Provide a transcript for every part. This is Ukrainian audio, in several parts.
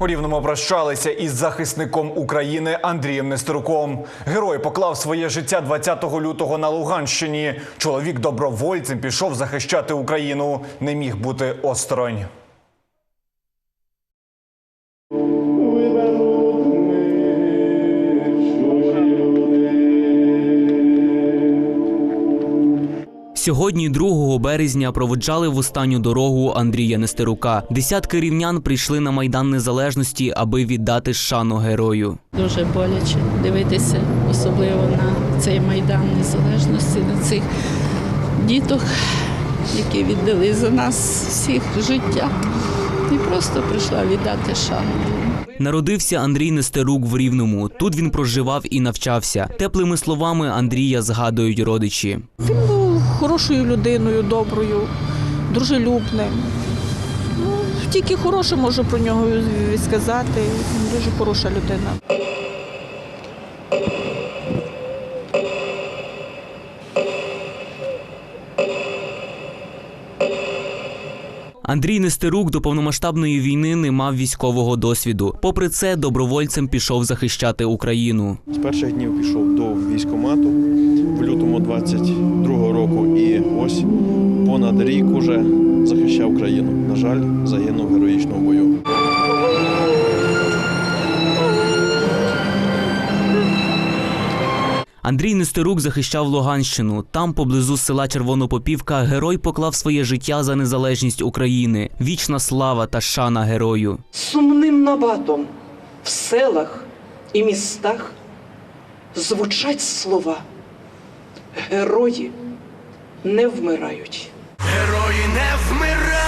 У Рівному прощалися із захисником України Андрієм Нестеруком. Герой поклав своє життя 20 лютого на Луганщині. Чоловік добровольцем пішов захищати Україну. Не міг бути осторонь. Сьогодні, 2 березня, проводжали в останню дорогу Андрія Нестерука. Десятки рівнян прийшли на майдан незалежності, аби віддати шану герою. Дуже боляче дивитися, особливо на цей майдан незалежності, на цих діток, які віддали за нас всіх життя. І просто прийшла віддати шану. Народився Андрій Нестерук в Рівному. Тут він проживав і навчався. Теплими словами Андрія згадують родичі. Він був хорошою людиною, доброю, дружелюбним. Ну, тільки хороше можу про нього сказати. Дуже хороша людина. Андрій Нестерук до повномасштабної війни не мав військового досвіду. Попри це, добровольцем пішов захищати Україну. З перших днів пішов до військкомату в лютому 22-го року і ось понад рік уже захищав країну. На жаль, загинув героїчно в бою. Андрій Нестерук захищав Луганщину. Там, поблизу села Червонопопівка, герой поклав своє життя за незалежність України. Вічна слава та шана герою. сумним набатом в селах і містах звучать слова. Герої не вмирають. Герої не вмирають,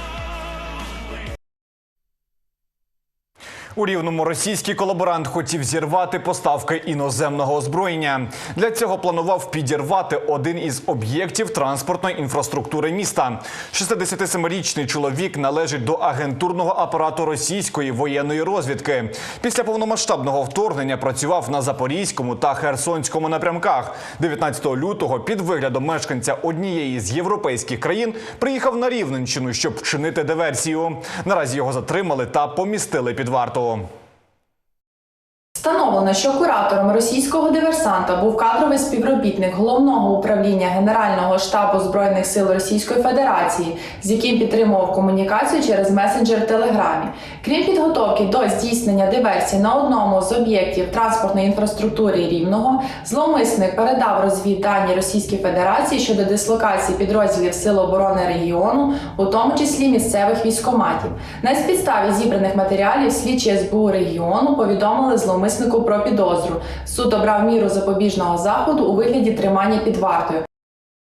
У рівному російський колаборант хотів зірвати поставки іноземного озброєння. Для цього планував підірвати один із об'єктів транспортної інфраструктури міста. 67-річний чоловік належить до агентурного апарату російської воєнної розвідки. Після повномасштабного вторгнення працював на Запорізькому та Херсонському напрямках. 19 лютого під виглядом мешканця однієї з європейських країн приїхав на Рівненщину, щоб вчинити диверсію. Наразі його затримали та помістили під варту. НАТО. Встановлено, що куратором російського диверсанта був кадровий співробітник головного управління Генерального штабу збройних сил Російської Федерації, з яким підтримував комунікацію через месенджер Телеграмі. Крім підготовки до здійснення диверсії на одному з об'єктів транспортної інфраструктури Рівного, зловмисник передав розвіддані Російській Федерації щодо дислокації підрозділів Сил оборони регіону, у тому числі місцевих військоматів. На підставі зібраних матеріалів слідчі СБУ регіону повідомили зловмиснику про підозру. Суд обрав міру запобіжного заходу у вигляді тримання під вартою.